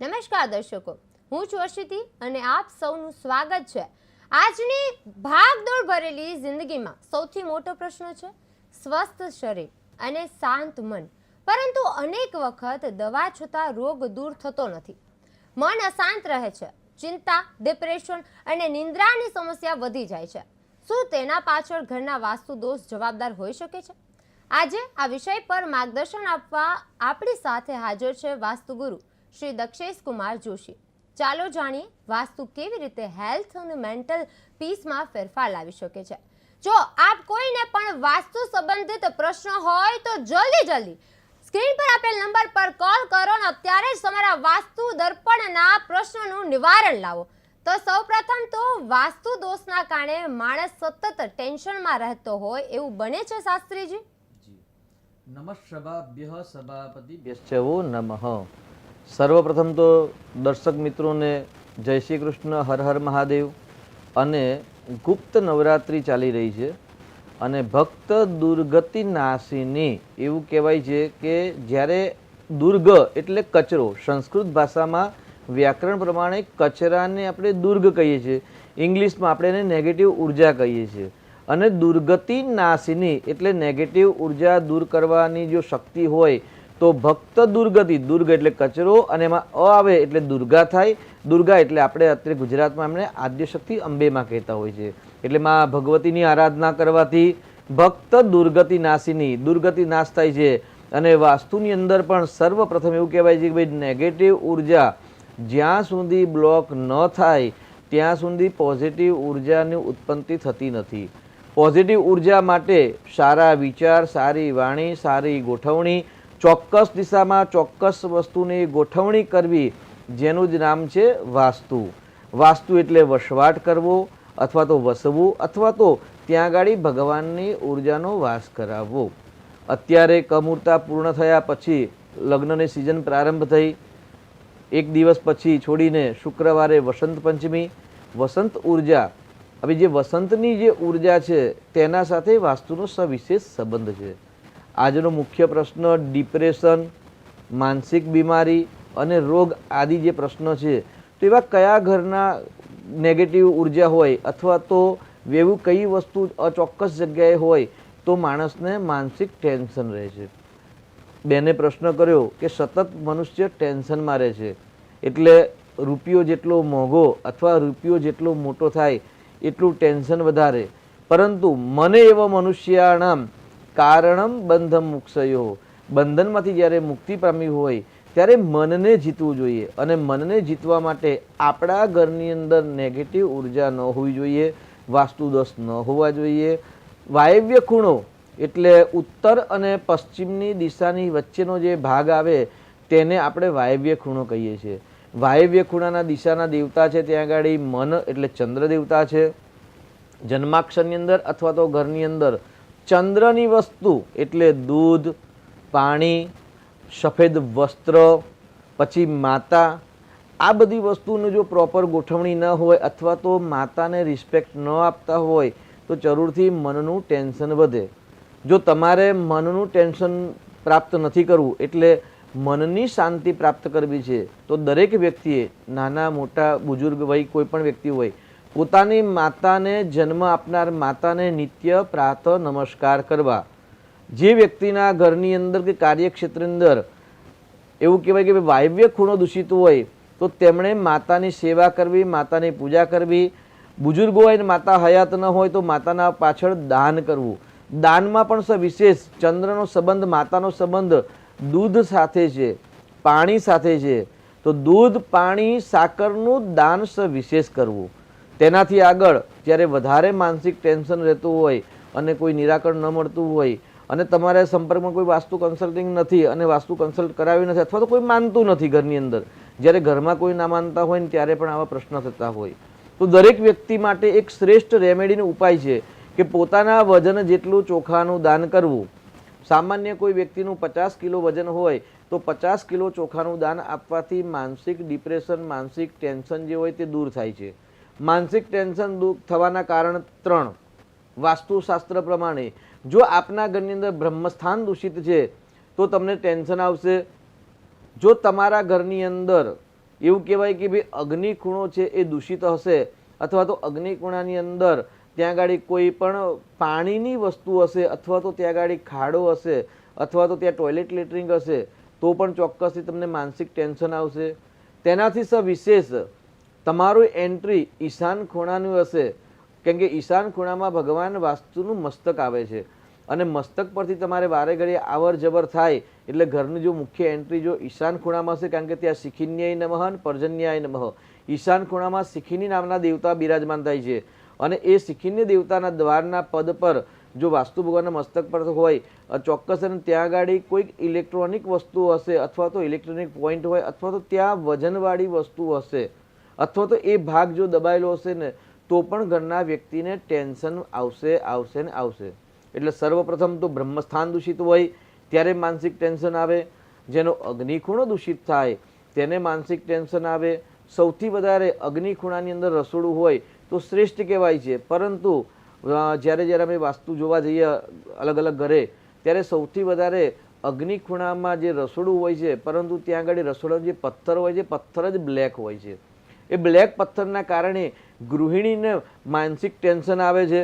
નમસ્કાર દર્શકો, હું છું અર્ષિતી અને આપ સૌનું સ્વાગત છે. આજની ભાગદોડ ભરેલી જિંદગીમાં સૌથી મોટો પ્રશ્ન છે, સ્વસ્થ શરીર અને શાંત મન. પરંતુ અનેક વખત દવા છતાં રોગ દૂર થતો નથી. મન અશાંત રહે છે, ચિંતા ડિપ્રેશન અને નિંદ્રાની સમસ્યા વધી જાય છે. શું તેના પાછળ ઘરના વાસ્તુ દોષ જવાબદાર હોઈ શકે છે? આજે આ વિષય પર માર્ગદર્શન આપવા આપણી સાથે હાજર છે વાસ્તુગુરુ શ્રી દક્ષેશ કુમાર જોશી. ચાલો જાણીએ વાસ્તુ કેવી રીતે હેલ્થ અને મેન્ટલ પીસમાં ફેરફાર લાવી શકે છે. જો આપ કોઈને પણ વાસ્તુ સંબંધિત પ્રશ્ન હોય તો જલ્દી જલ્દી સ્ક્રીન પર આપેલ નંબર પર કોલ કરો અને અત્યારે જ તમારા વાસ્તુ દર્પણના પ્રશ્નનું નિવારણ લાવો. તો સૌપ્રથમ તો વાસ્તુ દોષના કારણે માણસ સતત ટેન્શનમાં રહેતો હોય એવું બને છે શાસ્ત્રીજી? નમઃ સભાભ્ય સભાપતિ નમઃ. સર્વપ્રથમ તો દર્શક મિત્રોને જય શ્રી કૃષ્ણ, હર હર મહાદેવ. અને ગુપ્ત નવરાત્રિ ચાલી રહી છે અને ભક્ત દુર્ગતિ નાશીની એવું કહેવાય છે કે જ્યારે દુર્ગ એટલે કચરો, સંસ્કૃત ભાષામાં વ્યાકરણ પ્રમાણે કચરાને આપણે દુર્ગ કહીએ છીએ. ઇંગ્લિશમાં આપણે એને નેગેટિવ ઊર્જા કહીએ છીએ. અને દુર્ગતિ નાશીની એટલે નેગેટિવ ઊર્જા દૂર કરવાની જો શક્તિ હોય તો ભક્ત દુર્ગતિ, દુર્ગ એટલે કચરો અને એમાં અ આવે એટલે દુર્ગા થાય. દુર્ગા એટલે આપણે અત્યારે ગુજરાતમાં એમને આદ્યશક્તિ અંબેમાં કહેતા હોય છે. એટલે માં ભગવતીની આરાધના કરવાથી ભક્ત દુર્ગતિ નાશીની, દુર્ગતિ નાશ થાય છે. અને વાસ્તુની અંદર પણ સર્વપ્રથમ એવું કહેવાય છે કે ભાઈ નેગેટિવ ઊર્જા જ્યાં સુધી બ્લોક ન થાય, ત્યાં સુધી પોઝિટિવ ઉર્જાની ઉત્પત્તિ થતી નથી. પોઝિટિવ ઊર્જા માટે સારા વિચાર, સારી વાણી, સારી ગોઠવણી ચોક્કસ દિશામાં ચોક્કસ વસ્તુની ગોઠવણી કરવી જેનું જ નામ છે વાસ્તુ. વાસ્તુ એટલે વસવાટ કરવો અથવા તો વસવું અથવા તો ત્યાં ગાડી ભગવાનની ઉર્જાનો વાસ કરાવવો. અત્યારે કમૂરતા પૂર્ણ થયા પછી લગ્નની સિઝન પ્રારંભ થઈ. એક દિવસ પછી છોડીને શુક્રવારે વસંત પંચમી. વસંત ઊર્જા. હવે જે વસંતની જે ઊર્જા છે તેના સાથે વાસ્તુનો સવિશેષ સંબંધ છે. આજનો મુખ્ય પ્રશ્ન ડિપ્રેશન, માનસિક બીમારી અને રોગ આદિ જે પ્રશ્નો છે, તો એવા કયા ઘરના નેગેટિવ ઊર્જા હોય અથવા તો એવું કઈ વસ્તુ અચોક્કસ જગ્યાએ હોય, તો માણસને માનસિક ટેન્શન રહે છે. બેને પ્રશ્ન કર્યો કે સતત મનુષ્ય ટેન્શનમાં રહે છે, એટલે રૂપિયો જેટલો મોંઘો અથવા રૂપિયો જેટલો મોટો થાય, એટલું ટેન્શન વધારે. પરંતુ મને એવા મનુષ્યાણામ કારણમ બંધમ મુક્ષયો બંધનમાંથી જ્યારે મુક્તિ પામી હોય, ત્યારે મનને જીતવું જોઈએ અને મનને જીતવા માટે આપણા ઘરની અંદર નેગેટિવ ઊર્જા ન હોવી જોઈએ, વાસ્તુદોષ ન હોવા જોઈએ. વાયવ્ય ખૂણો એટલે ઉત્તર અને પશ્ચિમની દિશાની વચ્ચેનો જે ભાગ આવે, તેને આપણે વાયવ્ય ખૂણો કહીએ છીએ. વાયવ્ય ખૂણાના દિશાના દેવતા છે ત્યાં આગળ મન એટલે ચંદ્ર દેવતા છે. જન્માક્ષરની અંદર અથવા તો ઘરની અંદર ચંદ્રની વસ્તુ એટલે દૂધ, પાણી, સફેદ વસ્ત્ર, પછી માતા. આ બધી વસ્તુનું જો પ્રોપર ગોઠવણી ન હોય અથવા તો માતાને રિસ્પેક્ટ ન આપતા હોય, તો જરૂરથી મનનું ટેન્શન વધે. જો તમારે મનનું ટેન્શન પ્રાપ્ત નથી કરવું, એટલે મનની શાંતિ પ્રાપ્ત કરવી છે, તો દરેક વ્યક્તિએ, નાના, મોટા બુજુર્ગ વય કોઈ પણ વ્યક્તિ હોય પોતાની માતાને જન્મ આપનાર માતાને નિત્ય પ્રાત નમસ્કાર કરવા. જે વ્યક્તિના ઘરની અંદર કે કાર્યક્ષેત્રની અંદર એવું કહેવાય કે વાયવ્ય ખૂણો દૂષિત હોય, તો તેમણે માતાની સેવા કરવી, માતાની પૂજા કરવી. બુજુર્ગો હોય ને માતા હયાત ન હોય, તો માતાના પાછળ દાન કરવું. દાનમાં પણ વિશેષ ચંદ્રનો સંબંધ, માતાનો સંબંધ દૂધ સાથે છે, પાણી સાથે છે. તો દૂધ, પાણી, સાકરનું દાન વિશેષ કરવું. તેનાથી આગળ જ્યારે વધારે માનસિક ટેન્શન રહેતું હોય અને કોઈ નિરાકરણ ન મળતું હોય અને તમારે સંપર્કમાં કોઈ વાસ્તુ કન્સલ્ટિંગ નથી અને વાસ્તુ કન્સલ્ટ કરાવી નથી અથવા તો કોઈ માનતું નથી ઘરની અંદર, જ્યારે ઘરમાં કોઈ ના માનતા હોય ને ત્યારે પણ આવા પ્રશ્ન થતા હોય. તો દરેક વ્યક્તિ માટે એક શ્રેષ્ઠ રેમેડીનો ઉપાય છે કે પોતાના વજન જેટલું ચોખાનું દાન કરવું. સામાન્ય કોઈ વ્યક્તિનું પચાસ કિલો વજન હોય તો પચાસ કિલો ચોખાનું દાન આપવાથી માનસિક ડિપ્રેશન માનસિક ટેન્શન જે હોય તે દૂર થાય છે. માનસિક ટેન્શન દુઃખ થવાના કારણ ત્રણ. વાસ્તુશાસ્ત્ર પ્રમાણે, જો આપના ઘરની અંદર બ્રહ્મસ્થાન દૂષિત છે, તો તમને ટેન્શન આવશે. જો તમારા ઘરની અંદર એવું કહેવાય કે ભાઈ અગ્નિ ખૂણો છે એ દૂષિત હશે, અથવા તો અગ્નિ ખૂણાની અંદર ત્યાં ગાડી કોઈ પણ પાણીની વસ્તુ હશે, અથવા તો ત્યાં ગાડી ખાડો હશે, અથવા તો ત્યાં ટોયલેટ લેટરિંગ હશે, તો પણ ચોક્કસથી તમને માનસિક ટેન્શન આવશે. તેનાથી સવિશેષ તમારું એન્ટ્રી ઈશાન ખૂણાનું હશે. કેમ કે ઈશાન ખૂણામાં ભગવાન વાસ્તુનું મસ્તક આવે છે. અને મસ્તક પરથી તમારે વારે ઘડીએ આવર જવર થાય. એટલે ઘરની જો મુખ્ય એન્ટ્રી જો ઈશાન ખૂણામાં હશે, કારણ કે ત્યાં શિખિન્યાય નમઃ અને પર્જન્યાય નમઃ. ઈશાન ખૂણામાં શિખિની નામના દેવતા બિરાજમાન થાય છે. અને એ શિખિન્ય દેવતાના દ્વારના પદ પર જો વાસ્તુ ભગવાનના મસ્તક પર હોય, ચોક્કસ અને ત્યાં ગાડી કોઈક ઇલેક્ટ્રોનિક વસ્તુ હશે અથવા તો ઇલેક્ટ્રોનિક પોઈન્ટ હોય અથવા તો ત્યાં વજનવાળી વસ્તુ હશે. અથવા તો એ ભાગ જો દબાયેલો હશે ને, તો પણ ઘરના વ્યક્તિને ટેન્શન આવશે આવશે ને આવશે. એટલે સર્વપ્રથમ તો બ્રહ્મસ્થાન દૂષિત હોય, ત્યારે માનસિક ટેન્શન આવે. જેનો અગ્નિખૂણો દૂષિત થાય, તેને માનસિક ટેન્શન આવે. સૌથી વધારે અગ્નિખૂણાની અંદર રસોડું હોય, તો શ્રેષ્ઠ કહેવાય છે. પરંતુ જ્યારે જ્યારે અમે વાસ્તુ જોવા જઈએ અલગ અલગ ઘરે, ત્યારે સૌથી વધારે અગ્નિ ખૂણામાં જે રસોડું હોય છે, પરંતુ ત્યાં આગળ રસોડાનું જે પથ્થર હોય છે, પથ્થર જ બ્લેક હોય છે. એ બ્લેક પથ્થરના કારણે ગૃહિણીને માનસિક ટેન્શન આવે છે,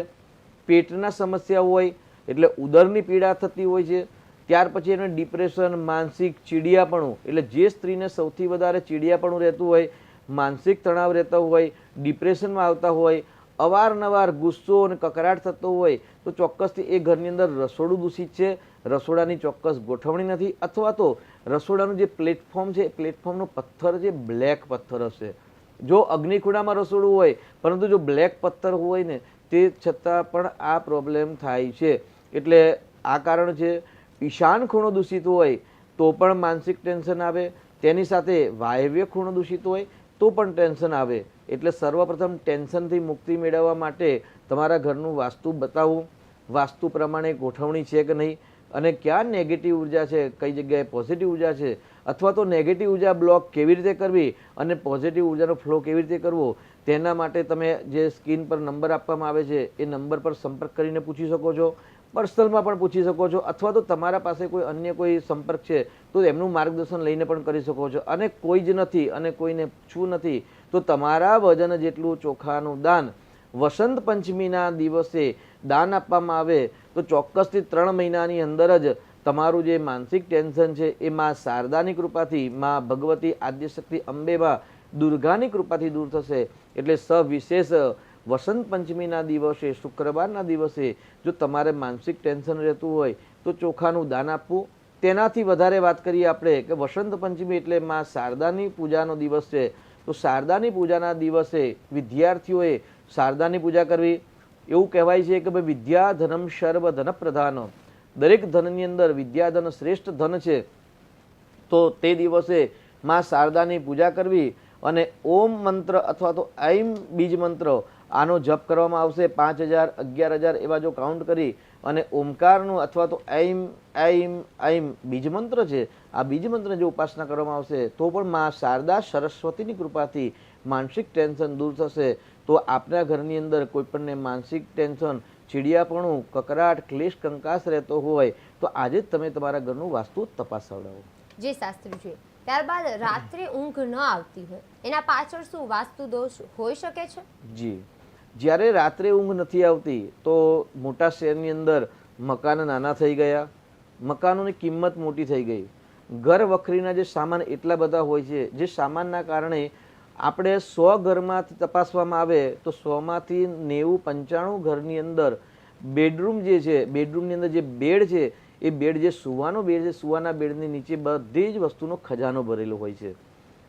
પેટના સમસ્યા હોય, એટલે ઉદરની પીડા થતી હોય છે, ત્યાર પછી એને ડિપ્રેશન, માનસિક ચીડિયાપણું, એટલે જે સ્ત્રીને સૌથી વધારે ચીડિયાપણું રહેતું હોય, માનસિક તણાવ રહેતો હોય, ડિપ્રેશનમાં આવતા હોય, અવારનવાર ગુસ્સો અને કકરાટ થતો હોય, તો ચોક્કસથી એ ઘરની અંદર રસોડું દૂષિત છે, રસોડાની ચોક્કસ ગોઠવણી નથી, અથવા તો રસોડાનું જે પ્લેટફોર્મ છે એ પ્લેટફોર્મનો પથ્થર જે બ્લેક પથ્થર હશે. જો અગ્નિકુંડામાં રસોડું હોય, પરંતુ જો બ્લેક પથ્થર હોય ને, તે છતાં પણ આ પ્રોબ્લેમ થાય છે. એટલે આ કારણ છે, ઈશાન ખૂણો દૂષિત હોય, તો પણ માનસિક ટેન્શન આવે. તેની સાથે વાયવ્ય ખૂણો દૂષિત હોય, તો પણ ટેન્શન આવે. એટલે સર્વપ્રથમ ટેન્શનથી મુક્તિ મેળવવા માટે તમારા ઘરનું વાસ્તુ બતાવવું વાસ્તુ પ્રમાણે ગોઠવણી છે કે નહીં? અને ક્યાં નેગેટિવ ઊર્જા છે? કઈ જગ્યાએ પોઝિટિવ ઊર્જા છે? અથવા તો નેગેટિવ ઊર્જા બ્લોક કેવી રીતે કરવી અને પોઝિટિવ ઉર્જાનો ફ્લો કેવી રીતે કરવો, તેના માટે તમે જે સ્ક્રીન પર નંબર આપવામાં આવે છે, એ નંબર પર સંપર્ક કરીને પૂછી શકો છો પર્સનલમાં પણ પૂછી શકો છો, અથવા તો તમારા પાસે કોઈ અન્ય કોઈ સંપર્ક છે, તો એમનું માર્ગદર્શન લઈને પણ કરી શકો છો. અને કોઈ જ નથી અને કોઈને પૂછવું નથી, તો તમારા વજન જેટલું ચોખાનું દાન, વસંત પંચમીના દિવસે દાન આપવામાં આવે, તો ચોક્કસથી ત્રણ મહિનાની અંદર જ તમારું જે માનસિક ટેન્શન છે, એ માં શારદાની કૃપાથી, માં ભગવતી આદ્યશક્તિ અંબેમાં દુર્ગાની કૃપાથી દૂર થશે. એટલે સવિશેષ વસંત પંચમીના દિવસે, શુક્રવારના દિવસે, જો તમારે માનસિક ટેન્શન રહેતું હોય, તો ચોખાનું દાન આપવું. તેનાથી વધારે વાત કરીએ આપણે કે વસંત પંચમી એટલે માં શારદાની પૂજાનો દિવસ છે. તો શારદાની પૂજાના દિવસે વિદ્યાર્થીઓએ શારદાની પૂજા કરવી. એવું કહેવાય છે કે ભાઈ વિદ્યા ધનમ સર્વ ધન પ્રધાન દરેક ધનની અંદર વિદ્યાધન શ્રેષ્ઠ ધન છે, તો તે દિવસે માં શારદાની પૂજા કરવી અને ઓમ મંત્ર અથવા તો ઐમ બીજ મંત્ર, આનો જપ કરવામાં આવશે. પાંચ હજાર, અગિયાર હજાર એવા જો કાઉન્ટ કરી અને ઓમકારનું અથવા તો ઐમ ઐમ ઐમ બીજ મંત્ર છે, આ બીજ મંત્રની જો ઉપાસના કરવામાં આવશે, તો પણ માં શારદા સરસ્વતીની કૃપાથી માનસિક ટેન્શન દૂર થશે. તો આપના ઘરની અંદર કોઈપણને માનસિક ટેન્શન ચીડિયાપણું કકરાટ ક્લેશ કંકાસ રહેતો હોય તો આજે જ તમે તમારા ઘરનું વાસ્તુ તપાસાવડાવો. શાસ્ત્રી શાસ્ત્રીજી ત્યારબાદ રાત્રે ઊંઘ ન આવતી હોય એના પાછળ શું વાસ્તુ દોષ હોઈ શકે છે? જી. જ્યારે રાત્રે ઊંઘ નથી આવતી તો મોટા શહેરની અંદર મકાન નાના થઈ ગયા. મકાનોની કિંમત મોટી થઈ ગઈ. ઘર વખરીના જે સામાન એટલા બધા હોય છે જે સામાનના કારણે આપણે સો ઘરમાંથી તપાસવામાં આવે તો સોમાંથી નેવું પંચાણું ઘરની અંદર બેડરૂમ જે છે, બેડરૂમની અંદર જે બેડ છે, એ બેડ જે સુવાનો બેડ છે, સુવાના બેડની નીચે બધી જ વસ્તુનો ખજાનો ભરેલો હોય છે.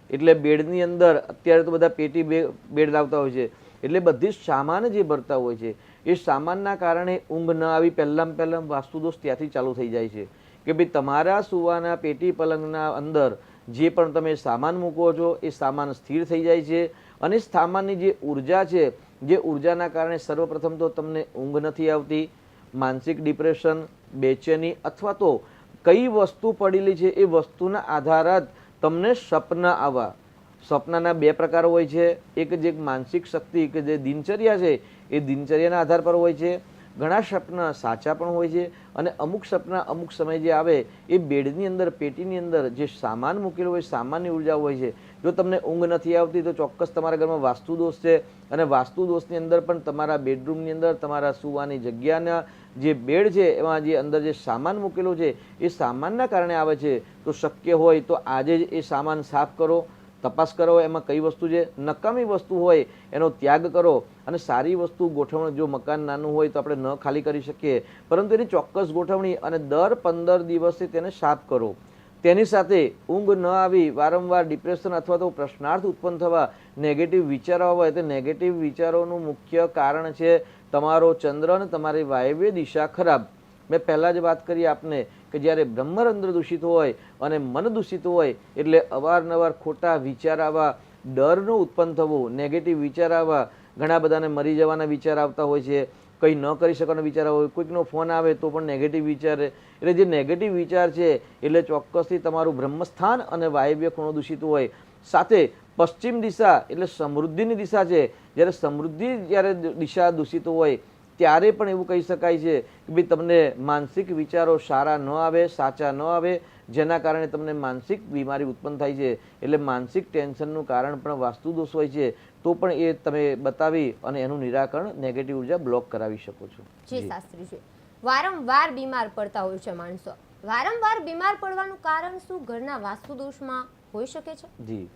એટલે બેડની અંદર અત્યારે તો બધા પેટી બેડ લાવતા હોય છે. એટલે બધી જ સામાન જે ભરતા હોય છે, એ સામાનના કારણે ઊંઘ ન આવી પહેલાં પહેલાં વાસ્તુદોષ ત્યાંથી ચાલુ થઈ જાય છે. કે ભાઈ તમારા સુવાના પેટી પલંગના અંદર જે પણ તમે સામાન મૂકો છો, એ સામાન સ્થિર થઈ જાય છે અને સામાનની જે ઊર્જા છે, જે ઉર્જાના કારણે સર્વપ્રથમ તો તમને ઊંઘ નથી આવતી, માનસિક ડિપ્રેશન, બેચેની અથવા તો કઈ વસ્તુ પડેલી છે, એ વસ્તુના આધારે જ તમને સપના આવવા. સપનાના બે પ્રકાર હોય છે, એક જે માનસિક શક્તિ કે જે દિનચર્યા છે, એ દિનચર્યાના આધાર પર હોય છે. ઘણા સપના સાચા પણ હોય છે અને અમુક સપના અમુક સમય જે આવે એ બેડની અંદર, પેટીની અંદર જે સામાન મૂકેલો હોય, સામાનની ઊર્જા હોય છે. જો તમને ઊંઘ નથી આવતી તો ચોક્કસ તમારા ઘરમાં વાસ્તુ દોષ છે અને વાસ્તુ દોષની અંદર પણ તમારા બેડરૂમની અંદર, તમારા સુવાની જગ્યાના જે બેડ છે એમાં જે અંદર જે સામાન મૂકેલો છે એ સામાનના કારણે આવે છે. તો શક્ય હોય તો આજે જ એ સામાન સાફ કરો. તપાસ કરો, એમાં કઈ વસ્તુ છે? નકામી વસ્તુ હોય, એનો ત્યાગ કરો અને સારી વસ્તુ ગોઠવણ, જો મકાન નાનું હોય તો આપણે ન ખાલી કરી શકીએ, પરંતુ એની ચોક્કસ ગોઠવણી અને દર પંદર દિવસે તેને સાફ કરો. તેની સાથે ઊંઘ ન આવી, વારંવાર ડિપ્રેશન અથવા તો પ્રશ્નાર્થ ઉત્પન્ન થવા નેગેટિવ વિચારો આવે તે નેગેટિવ વિચારોનું મુખ્ય કારણ છે તમારો ચંદ્ર અને તમારી વાયવ્ય દિશા ખરાબ. મેં પહેલાં જ વાત કરી આપને કે જ્યારે બ્રહ્મરંધ્ર દૂષિત હોય અને મન દૂષિત હોય, એટલે અવારનવાર ખોટા વિચાર આવવા ડરનું ઉત્પન્ન થવું નેગેટિવ વિચાર આવવા ઘણા બધાને મરી જવાના વિચાર આવતા હોય છે, કંઈ ન કરી શકવાનો વિચાર આવે, કોઈકનો ફોન આવે તો પણ નેગેટિવ વિચાર, એટલે જે નેગેટિવ વિચાર છે, એટલે ચોક્કસથી તમારું બ્રહ્મસ્થાન અને વાયવ્ય ખૂણો દૂષિત હોય. સાથે પશ્ચિમ દિશા, એટલે સમૃદ્ધિની દિશા છે. જ્યારે સમૃદ્ધિ જ્યારે દિશા દૂષિત હોય ત્યારે પણ એવું કહી શકાય છે કે ભાઈ તમને માનસિક વિચારો સારા ન આવે સાચા ન આવે જેના કારણે તમને માનસિક બીમારી ઉત્પન્ન થાય છે. એટલે માનસિક ટેન્શનનું કારણ પણ વાસ્તુ દોષ હોય છે. તો પણ એ તમે બતાવી અને એનું નિરાકરણ નેગેટિવ ઊર્જા બ્લોક કરાવી શકો છો. જી શાસ્ત્રીજી વારંવાર બીમાર પડતા હોય છે માણસો. વારંવાર બીમાર પડવાનું કારણ શું? ઘરના વાસ્તુ દોષમાં હોઈ શકે છે? જી.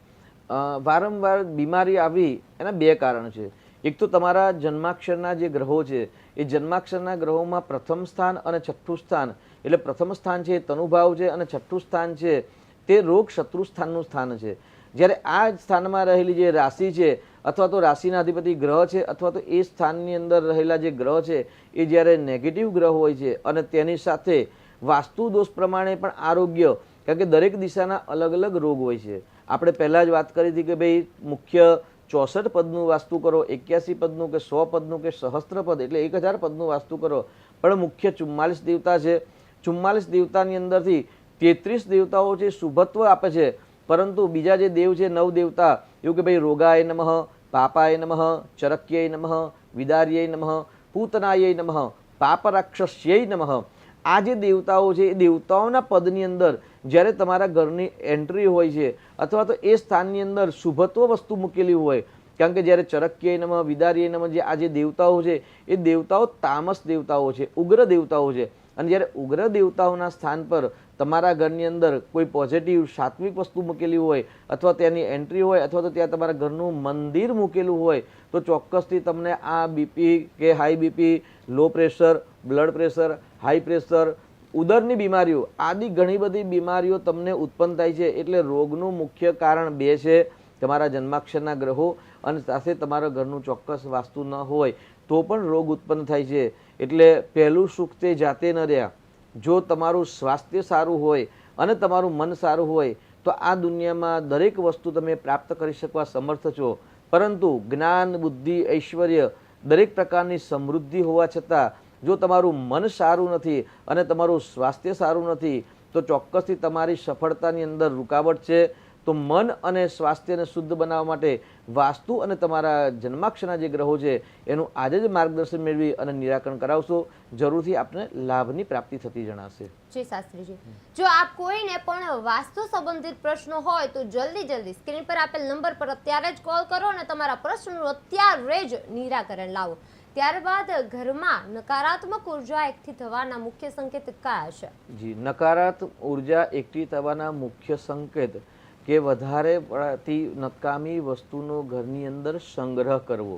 વારંવાર બીમારી આવી એના બે કારણ છે. એક તો તમારા જન્માક્ષરના જે ગ્રહો છે, એ જન્માક્ષરના ગ્રહોમાં પ્રથમ સ્થાન અને છઠ્ઠું સ્થાન, એટલે પ્રથમ સ્થાન છે એ તનુભાવ છે અને છઠ્ઠું સ્થાન છે તે રોગ શત્રુ સ્થાનનું સ્થાન છે. જ્યારે આ સ્થાનમાં રહેલી જે રાશિ છે, અથવા તો રાશિના અધિપતિ ગ્રહ છે, અથવા તો એ સ્થાનની અંદર રહેલા જે ગ્રહ છે, એ જ્યારે નેગેટિવ ગ્રહ હોય છે અને તેની સાથે વાસ્તુ દોષ પ્રમાણે પણ આરોગ્ય, કારણ કે દરેક દિશાના અલગ અલગ રોગ હોય છે. આપણે પહેલાં જ વાત કરી હતી કે ભાઈ મુખ્ય ચોસઠ પદનું વાસ્તુ કરો, એક્યાસી પદનું કે સો પદનું કે સહસ્ત્ર પદ, એટલે એક હજાર પદનું વાસ્તુ કરો. પણ મુખ્ય ચુમ્માલીસ દેવતા છે. ચુમ્માલીસ દેવતાની અંદરથી તેત્રીસ દેવતાઓ છે, શુભત્વ આપે છે. પરંતુ બીજા જે દેવ છે, નવ દેવતા, એવું કે ભાઈ રોગાય નમઃ, પાપાય નમઃ, ચરક્યય નમઃ, વિદાર્યય નમઃ પૂતનાય નમઃ, પાપરાક્ષસ્યય નમઃ આ જે દેવતાઓ છે, એ દેવતાઓના પદની અંદર જ્યારે તમારા ઘરની એન્ટ્રી હોય છે અથવા તો એ સ્થાનની અંદર શુભત્વ વસ્તુ મૂકેલી હોય, કારણ કે જ્યારે ચરક્ય નમ વિદારી નમ જે આ જે દેવતાઓ છે, એ દેવતાઓ તામસ દેવતાઓ છે, ઉગ્ર દેવતાઓ છે. અને જ્યારે ઉગ્ર દેવતાઓના સ્થાન પર તમારા ઘરની અંદર કોઈ પોઝિટિવ સાત્વિક વસ્તુ મૂકેલી હોય અથવા તેની એન્ટ્રી હોય અથવા તો ત્યાં તમારા ઘરનું મંદિર મૂકેલું હોય, તો ચોક્કસથી તમને આ બીપી કે high BP low pressure blood pressure high pressure ઉદરની બીમારીઓ, આદિ ઘણી બધી બીમારીઓ તમને ઉત્પન્ન થાય છે. એટલે રોગનું મુખ્ય કારણ બે છે, તમારા જન્માક્ષરના ગ્રહો અને સાથે તમારા ઘરનું ચોક્કસ વાસ્તુ ન હોય તો પણ રોગ ઉત્પન્ન થાય છે. એટલે પહેલું સુખ તે જાતે ન રહ્યા. જો તમારું સ્વાસ્થ્ય સારું હોય અને તમારું મન સારું હોય, તો આ દુનિયામાં દરેક વસ્તુ તમે પ્રાપ્ત કરી શકવા સમર્થ છો. પરંતુ જ્ઞાન, બુદ્ધિ, ઐશ્વર્ય દરેક પ્રકારની સમૃદ્ધિ હોવા છતાં, જો તમારું મન સારું નથી અને તમારું સ્વાસ્થ્ય સારું નથી, તો ચોક્કસથી તમારી સફળતાની અંદર રૂકાવટ છે. તો મન અને સ્વાસ્થ્યને શુદ્ધ બનાવવા માટે વાસ્તુ અને તમારા જન્માક્ષરના જે ગ્રહો છે એનું આજે જ માર્ગદર્શન મેળવી અને નિરાકરણ કરાવશો. જરૂરથી આપને લાભની પ્રાપ્તિ થતી જણાશે. જી શાસ્ત્રીજી. જો આપ કોઈને પણ વાસ્તુ સંબંધિત પ્રશ્નો હોય તો જલ્દી જલ્દી સ્ક્રીન પર આપેલ નંબર પર અત્યારે જ કોલ કરો અને તમારા પ્રશ્નનું અત્યારે જ નિરાકરણ લાવો. ત્યારબાદ ઘરમાં નકારાત્મક ઊર્જા એકઠી થવાના મુખ્ય સંકેત કયા છે? જી નકારાત્મક ઊર્જા એકઠી થવાના મુખ્ય સંકેત કે વધારે પડતી નકામી વસ્તુનો ઘરની અંદર સંગ્રહ કરવો.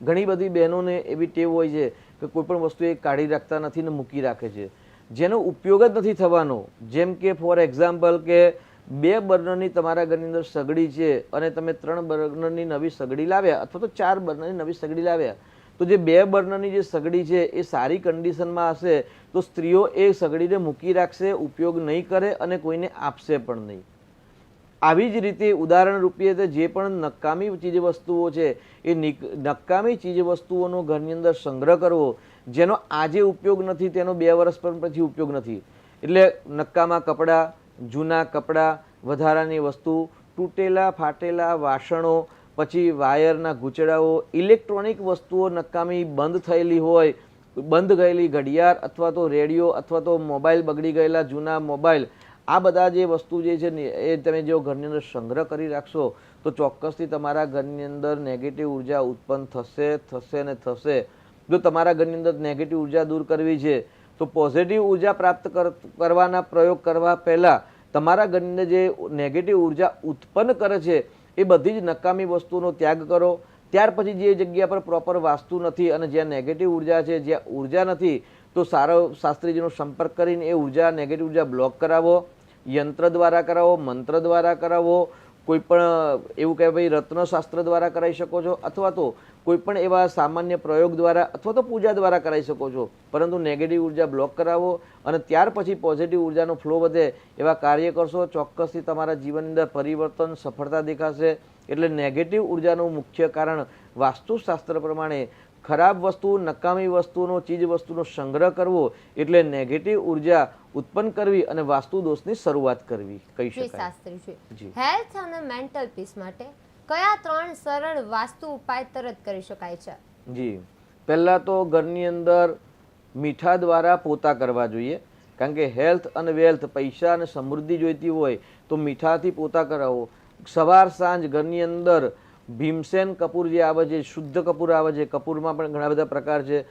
ઘણી બધી બહેનોને એવી ટેવ હોય છે કે કોઈપણ વસ્તુ એ કાઢી રાખતા નથી ને મૂકી રાખે છે. જેનો ઉપયોગ જ નથી થવાનો. જેમ કે ફોર એક્ઝામ્પલ કે બે બર્નરની તમારા ઘરની અંદર સગડી છે અને તમે ત્રણ બર્નરની નવી સગડી લાવ્યા અથવા તો ચાર બર્નરની નવી સગડી લાવ્યા, તો જે બે બર્નરની જે સગડી છે એ સારી કન્ડિશનમાં હશે તો સ્ત્રીઓ એ સગડીને મૂકી રાખશે, ઉપયોગ નહીં કરે અને કોઈને આપશે પણ નહીં. આવી જ રીતે ઉદાહરણ રૂપે જે પણ નકામી ચીજ વસ્તુઓ છે, એ નિક- નકામી ચીજવસ્તુઓનો ઘરની અંદર સંગ્રહ કરવો, જેનો આજે ઉપયોગ નથી, તેનો બે વર્ષ પર પછી ઉપયોગ નથી. એટલે નકામા કપડાં, જૂના કપડાં, વધારાની વસ્તુ, તૂટેલા, ફાટેલા વાસણો, પછી વાયરના ગૂંચડાઓ, ઇલેક્ટ્રોનિક વસ્તુઓ નકામી બંધ થયેલી હોય, બંધ ગયેલી ઘડિયાળ અથવા તો રેડિયો અથવા તો મોબાઈલ બગડી ગયેલા જૂના મોબાઈલ આ બધા જે વસ્તુ જે છે ને, એ તમે જો ઘરની અંદર સંગ્રહ કરી રાખશો, તો ચોક્કસથી તમારા ઘરની અંદર નેગેટિવ ઊર્જા ઉત્પન્ન થશે થશે ને થશે. જો તમારા ઘરની અંદર નેગેટિવ ઊર્જા દૂર કરવી છે, તો પોઝિટિવ ઊર્જા પ્રાપ્ત કર- કરવાના પ્રયોગ કરવા પહેલાં તમારા ઘરની અંદર જે નેગેટિવ ઊર્જા ઉત્પન્ન કરે છે, એ બધી જ નકામી વસ્તુનો ત્યાગ કરો. ત્યાર પછી જે જગ્યા પર પ્રોપર વાસ્તુ નથી અને જ્યાં નેગેટિવ ઊર્જા છે, જ્યાં ઊર્જા નથી, તો સારો શાસ્ત્રીજીનો સંપર્ક કરીને એ ઊર્જા નેગેટિવ ઊર્જા બ્લોક કરાવો. યંત્ર દ્વારા કરાવો, મંત્ર દ્વારા કરાવો, કોઈ પણ, એવું કહેવાય ભાઈ રત્નશાસ્ત્ર દ્વારા કરાવી શકો છો અથવા તો કોઈ પણ એવા સામાન્ય પ્રયોગ દ્વારા અથવા તો પૂજા દ્વારા કરાવી શકો છો. પરંતુ નેગેટિવ ઊર્જા બ્લોક કરાવો અને ત્યાર પછી પોઝિટિવ ઉર્જાનો ફ્લો વધે એવા કાર્ય કરશો, ચોક્કસથી તમારા જીવનની અંદર પરિવર્તન, સફળતા દેખાશે. એટલે નેગેટિવ ઉર્જાનું મુખ્ય કારણ વાસ્તુશાસ્ત્ર પ્રમાણે ખરાબ વસ્તુ નકામી વસ્તુનો ચીજ વસ્તુનો સંગ્રહ કરવો એટલે નેગેટિવ ઊર્જા ઉત્પન્ન કરવી અને વાસ્તુ દોષની શરૂઆત કરવી કહી શકાય. હેલ્થ અને મેન્ટલ પીસ માટે કયા ત્રણ સરળ વાસ્તુ ઉપાય તરત કરી શકાય છે? જી. પહેલા તો ઘરની અંદર મીઠા દ્વારા પોતા કરવા જોઈએ. કારણ કે હેલ્થ અને વેલ્થ પૈસા અને સમૃદ્ધિ જોઈતી હોય તો મીઠાથી પોતા કરાવો. સવાર સાંજ ઘરની અંદર ભીમસેન કપૂર જે આવે છે, શુદ્ધ કપૂર આવે છે, કપૂરમાં પણ ઘણા બધા પ્રકાર છે.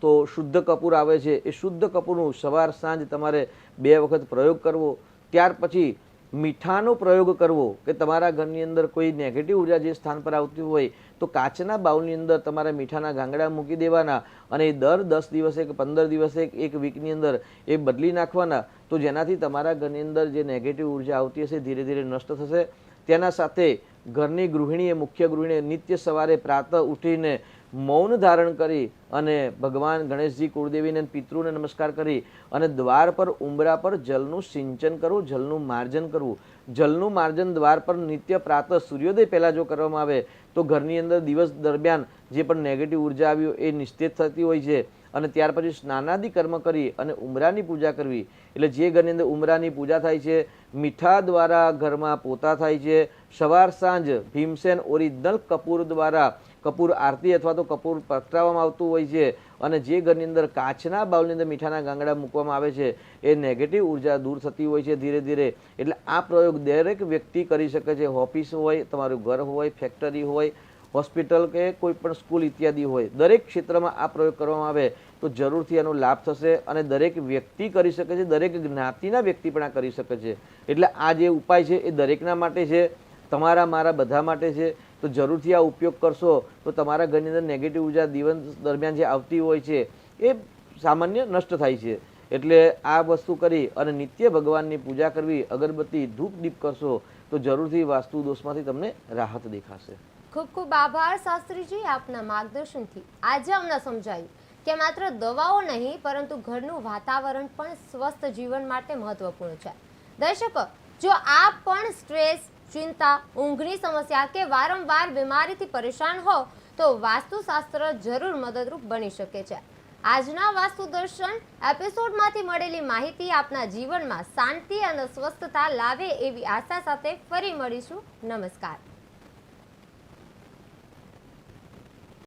તો શુદ્ધ કપૂર આવે છે, એ શુદ્ધ કપૂરનું સવાર સાંજ તમારે બે વખત પ્રયોગ કરવો. ત્યાર પછી મીઠાનો પ્રયોગ કરવો, કે તમારા ઘરની અંદર કોઈ નેગેટિવ ઊર્જા જે સ્થાન પર આવતી હોય, તો કાચના બાઉલની અંદર તમારે મીઠાના ગાંગડા મૂકી દેવાના અને એ દર દસ દિવસે કે પંદર દિવસે એક વીકની અંદર એ બદલી નાખવાના. તો જેનાથી તમારા ઘરની અંદર જે નેગેટિવ ઊર્જા આવતી હશે, ધીરે ધીરે નષ્ટ થશે. તેના સાથે ઘરની ગૃહિણીએ, મુખ્ય ગૃહિણીએ નિત્ય સવારે પ્રાતઃ ઉઠીને મૌન ધારણ કરી અને ભગવાન ગણેશજી કુળદેવીને પિતૃને નમસ્કાર કરી અને દ્વાર પર ઉંબરા પર જલનું સિંચન કરવું, જલનું માર્જન કરવું. જલનું માર્જન દ્વાર પર નિત્ય પ્રાતઃ સૂર્યોદય પહેલાં જો કરવામાં આવે, તો ઘરની અંદર દિવસ દરમિયાન જે પણ નેગેટિવ ઊર્જા આવ્યો એ નિશ્ચિત થતી હોય છે. અને ત્યાર પછી સ્નાનાદિ કર્મ કરી અને ઉમરાની પૂજા કરવી. એટલે જે ઘરની અંદર ઉમરાની પૂજા થાય છે, મીઠા દ્વારા ઘરમાં પોતા થાય છે, સવાર સાંજ ભીમસેન ઓરિજિનલ કપૂર દ્વારા, કપૂર આરતી અથવા તો કપૂર પ્રગટાવવામાં આવતું હોય છે અને જે ઘરની અંદર કાચના બાઉલની અંદર મીઠાના ગાંગડા મૂકવામાં આવે છે, એ નેગેટિવ ઊર્જા દૂર થતી હોય છે ધીરે ધીરે. એટલે આ પ્રયોગ દરેક વ્યક્તિ કરી શકે છે. ઓફિસ હોય, તમારું ઘર હોય, ફેક્ટરી હોય, હોસ્પિટલ કે કોઈ પણ સ્કૂલ ઇત્યાદિ હોય, દરેક ક્ષેત્રમાં આ પ્રયોગ કરવામાં આવે. તો જરૂરથી એનો લાભ થશે અને દરેક વ્યક્તિ કરી શકે છે, દરેક જ્ઞાતિના વ્યક્તિ પણ આ કરી શકે છે. એટલે આ જે ઉપાય છે એ દરેકના માટે છે, તમારા, મારા બધા માટે છે. તો જરૂરથી આ ઉપયોગ કરશો તો તમારા ઘરની અંદર નેગેટિવ ઊર્જા દિવસ દરમિયાન જે આવતી હોય છે, એ સામાન્ય નષ્ટ થાય છે. એટલે આ વસ્તુ કરી અને નિત્ય ભગવાનની પૂજા કરવી, અગરબત્તી, ધૂપ દીપ કરશો તો જરૂરથી વાસ્તુ દોષમાંથી તમને રાહત દેખાશે. ખૂબ ખૂબ આભાર શાસ્ત્રીજી આપના માર્ગદર્શનથી. આજે અમને સમજાયું. કે માત્ર દવાઓ નહીં, પરંતુ ઘરનું વાતાવરણ પણ સ્વસ્થ જીવન માટે મહત્વપૂર્ણ છે. દર્શકો, જો આપ પણ સ્ટ્રેસ, ચિંતા, ઊંઘની સમસ્યા કે વારંવાર બીમારીથી પરેશાન હો, તો વાસ્તુશાસ્ત્ર જરૂર મદદરૂપ બની શકે છે. આજના વાસ્તુ દર્શન એપિસોડમાંથી મળેલી માહિતી આપના જીવનમાં શાંતિ અને સ્વસ્થતા લાવે એવી આશા સાથે ફરી મળીશું. નમસ્કાર.